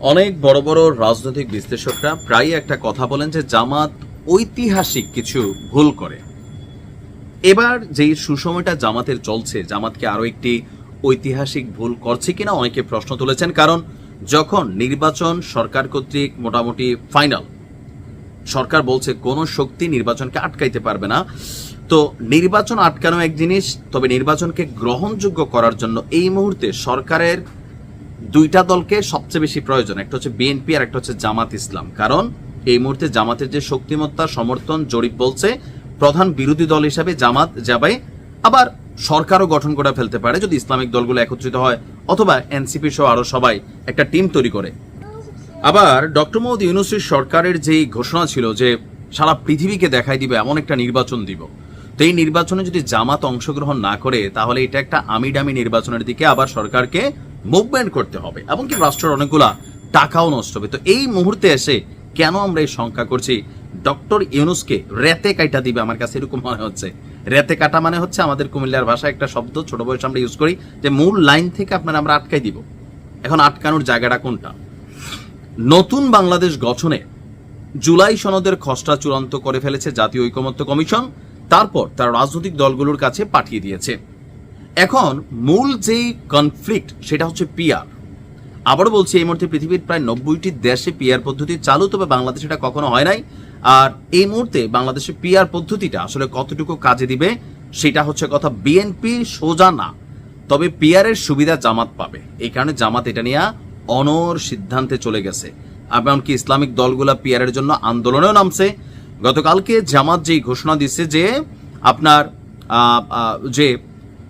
অনেক বড় বড় রাজনৈতিক বিশ্লেষকরা প্রায়ই একটা কথা বলেন যে জামাত ঐতিহাসিক কিছু ভুল করে। এবার যেই সুসময়টা জামাতের চলছে, জামাতকে আরও একটি ঐতিহাসিক ভুল করছে কিনা অনেকে প্রশ্ন তুলেছেন, কারণ যখন নির্বাচন সরকার কর্তৃক মোটামুটি ফাইনাল, সরকার বলছে কোনো শক্তি নির্বাচনকে আটকাইতে পারবে না। তো নির্বাচন আটকানো এক জিনিস, তবে নির্বাচনকে গ্রহণযোগ্য করার জন্য এই মুহূর্তে সরকারের দুইটা দলকে সবচেয়ে বেশি প্রয়োজন, একটা হচ্ছে বিএনপি আর একটা হচ্ছে জামাত ইসলাম। কারণ এই মুহূর্তে জামাতের যে শক্তিমত্তা, সমর্থন, জরিপ বলছে, প্রধান বিরোধী দল হিসাবে জামাত যাবে, আবার সরকারও গঠন করে ফেলতে পারে, যদি ইসলামিক দলগুলো একত্রিত হয়, অথবা এনসিপি সহ আরও সবাই একটা টিম তৈরি করে। আবার ডক্টর মোহাম্মদ ইউনুসের সরকারের যেই ঘোষণা ছিল যে সারা পৃথিবীকে দেখাই দিবে, এমন একটা নির্বাচন দিব। তো এই নির্বাচনে যদি জামাত অংশগ্রহণ না করে, তাহলে এটা একটা আমি ডামি নির্বাচনের দিকে আবার সরকারকে মুভমেন্ট করতে হবে। এমনকি রাষ্ট্রের অনেকগুলা টাকাও নষ্ট হবে। তো এই মুহূর্তে এসে কেন আমরা এই সংখ্যা করছি? ডক্টর ইউনুসকে রেতে কাইটা দিবে আমার কাছে এরকম মনে হচ্ছে। রেতে কাটা মানে হচ্ছে আমাদের কুমিল্লার ভাষায় একটা শব্দ, ছোট বয়সে আমরা ইউজ করি, যে মূল লাইন থেকে আপনার আমরা আটকাই দিব। এখন আটকানোর জায়গাটা কোনটা? নতুন বাংলাদেশ গঠনে জুলাই সনদের খসড়া চূড়ান্ত করে ফেলেছে জাতীয় ঐকমত্য কমিশন। তারপর তার রাজনৈতিক দলগুলোর কাছে পাঠিয়ে দিয়েছে। এখন মূল যেই কনফ্লিক্ট সেটা হচ্ছে পিয়ার আবারও বলছি, এই মুহূর্তে পৃথিবীর প্রায় নব্বইটি দেশে পিয়ার পদ্ধতি চালু, তবে বাংলাদেশে এটা কখনো হয় নাই। আর এই মুহূর্তে বাংলাদেশে পিয়ার পদ্ধতিটা আসলে কতটুকু কাজে দিবে, সেটা হচ্ছে কথা বিএনপি সোজা না। তবে পিয়ারের সুবিধা জামাত পাবে। এই কারণে জামাত এটা নিয়ে অনর সিদ্ধান্তে চলে গেছে। এমনকি ইসলামিক দলগুলা পিয়ারের জন্য আন্দোলনেও নামছে। গতকালকে জামাত যেই ঘোষণা দিচ্ছে যে আপনার যে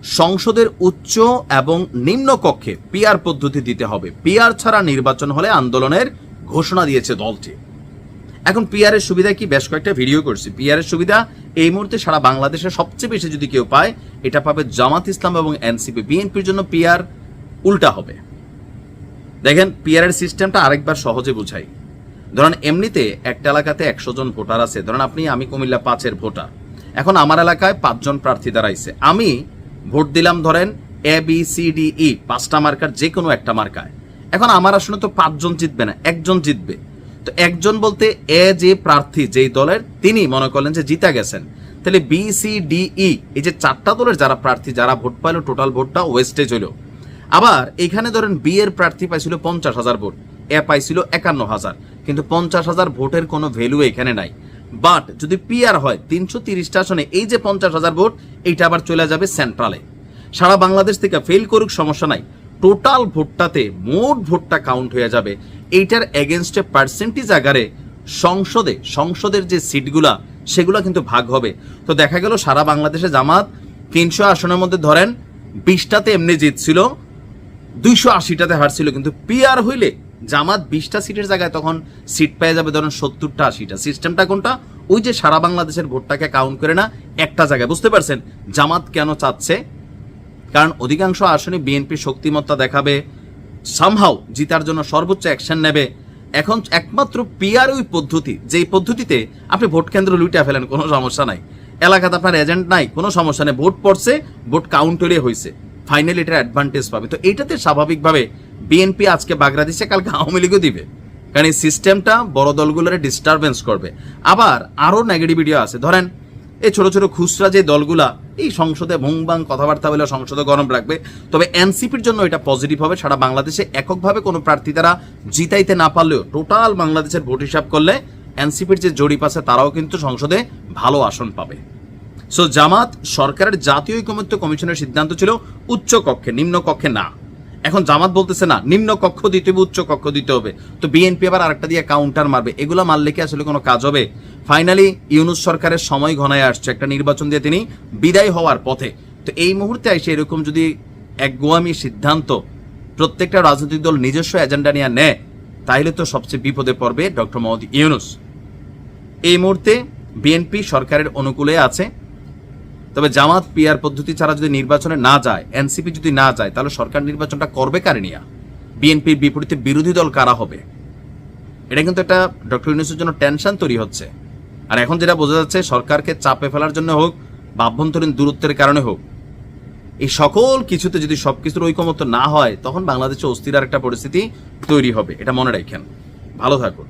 সংসদের উচ্চ এবং নিম্ন কক্ষে পিআর পদ্ধতি দিতে হবে। পিআর ছাড়া নির্বাচন হলে আন্দোলনের ঘোষণা দিয়েছে দলটি। এখন পিআর এর সুবিধা কি? বেশ কয়েকটা ভিডিও করছি। পিআর এর সুবিধা, এই মুহূর্তে সারা বাংলাদেশে সবচেয়ে বেশি যদি কেউ পায়, এটা পাবে জামাত ইসলাম এবং এনসিপি বিএনপির জন্য পিআর উল্টা হবে। দেখেন পিআর এর সিস্টেমটা আরেকবার সহজে বুঝাই। ধরেন, এমনিতে একটা এলাকাতে একশো জন ভোটার আছে। ধরেন, আপনি, আমি কুমিল্লা পাঁচের ভোটার। এখন আমার এলাকায় পাঁচজন প্রার্থী দাঁড়াইছে। আমি ভোট দিলাম ধরেন A B C D E পাঁচটা মার্কার যে কোনো একটা মার্কায়। এখন আমার আসলে তো পাঁচজন জিতবে না, একজন জিতবে। তো একজন বলতে এ যে প্রার্থী যেই দলের, তিনি মনে করলেন যে জিতা গেছেন। তাহলে বি সি ডি ই এই যে চারটা দলের যারা প্রার্থী, যারা ভোট পাইলো টোটাল ভোটটা ওয়েস্টেজ হইল। আবার এখানে ধরেন বি এর প্রার্থী পাইছিল পঞ্চাশ হাজার ভোট এ পাইছিল একান্ন হাজার। কিন্তু পঞ্চাশ হাজার ভোটের কোনো ভ্যালু এখানে নাই। বাট যদি পিআর হয়, তিনশো তিরিশটা আসনে, এই যে পঞ্চাশ হাজার ভোট, এইটা আবার চলে যাবে সেন্ট্রালে সারা বাংলাদেশ থেকে ফেল করুক, সমস্যা নাই। টোটাল ভোটটাতে মোট ভোটটা কাউন্ট হয়ে যাবে। এইটার এগেনস্টে পার্সেন্টেজ আকারে সংসদে, সংসদের যে সিটগুলা সেগুলো কিন্তু ভাগ হবে। তো দেখা গেল সারা বাংলাদেশে জামাত তিনশো আসনের মধ্যে ধরেন, বিশটাতে এমনি জিতছিল, দুইশো আশিটাতে হারছিল। কিন্তু পিআর হইলে জামাত বিশটা সিটের জায়গায় তখন সিট পেয়ে যাবে ধরেন সত্তরটা, আশিটা। সিস্টেমটা কোনটা? ওই যে সারা বাংলাদেশের ভোটটাকে কাউন্ট করে না, একটা জায়গায়। বুঝতে পারছেন? জামাত কেন চাচ্ছে? কারণ অধিকাংশ আসনে বিএনপি শক্তিমত্তা দেখাবে সামহাও জিতার জন্য সর্বোচ্চ অ্যাকশন নেবে। এখন একমাত্র পিআর ওই পদ্ধতি, যেই পদ্ধতিতে আপনি ভোট কেন্দ্র লুইটা ফেলেন, কোনো সমস্যা নাই। এলাকাতে আপনার এজেন্ট নাই, কোনো সমস্যা নেই। ভোট পড়ছে, ভোট কাউন্টারে হয়েছে ফাইনালি এটার অ্যাডভান্টেজ পাবে। তো এইটাতে স্বাভাবিকভাবে বিএনপি আজকে বাগড়া দিচ্ছে কালকে আওয়ামী লীগও দিবে। কারণ এই সিস্টেমটা বড় দলগুলোর ডিস্টারবেন্স করবে। আবার আরও নেগেটিভিটি আছে। ধরেন, এই ছোট ছোট খুচরা যে দলগুলা, এই সংসদে ভুংবাং কথাবার্তা বলে সংসদে গরম রাখবে। তবে এনসিপির জন্য এটা পজিটিভ হবে। সারা বাংলাদেশে এককভাবে কোনো প্রার্থী তারা জিতাইতে না পারলেও টোটাল বাংলাদেশের ভোট হিসাব করলে এনসিপির যে জরিপ আছে, তারাও কিন্তু সংসদে ভালো আসন পাবে। সো জামাত সরকারের জাতীয় ঐকমত্য কমিশনের সিদ্ধান্ত ছিল উচ্চ কক্ষে, নিম্ন কক্ষে না। এখন জামাত বলতেছে না, নিম্ন কক্ষ দিতে হবে, উচ্চ কক্ষ দিতে হবে। তো বিএনপি আবার আরেকটা দিয়ে কাউন্টার মারবে। এগুলো মারলে কি আসলে কোনো কাজ হবে? ফাইনালি ইউনুস সরকারের সময় ঘনায় আসছে একটা নির্বাচন দিয়ে তিনি বিদায় হওয়ার পথে। তো এই মুহূর্তে এসে এরকম যদি এক গোয়ামি সিদ্ধান্ত প্রত্যেকটা রাজনৈতিক দল নিজস্ব এজেন্ডা নিয়ে নেয় তাহলে তো সবচেয়ে বিপদে পড়বে ডক্টর মোহাম্মদ ইউনুস। এই মুহূর্তে বিএনপি সরকারের অনুকূলে আছে। তবে জামাত পিআর পদ্ধতি ছাড়া যদি নির্বাচনে না যায়, এনসিপি যদি না যায়, তাহলে সরকার নির্বাচনটা করবে কারে নিয়া? বিএনপির বিপরীতে বিরোধী দল কারা হবে? এটা কিন্তু একটা ডক্টর ইউনুসের জন্য টেনশন তৈরি হচ্ছে। আর এখন যেটা বোঝা যাচ্ছে, সরকারকে চাপে ফেলার জন্য হোক বা আভ্যন্তরীণ দূরত্বের কারণে হোক, এই সকল কিছুতে যদি সবকিছুর ঐকমত্য না হয়, তখন বাংলাদেশে অস্থির একটা পরিস্থিতি তৈরি হবে। এটা মনে রাখেন। ভালো থাকুন।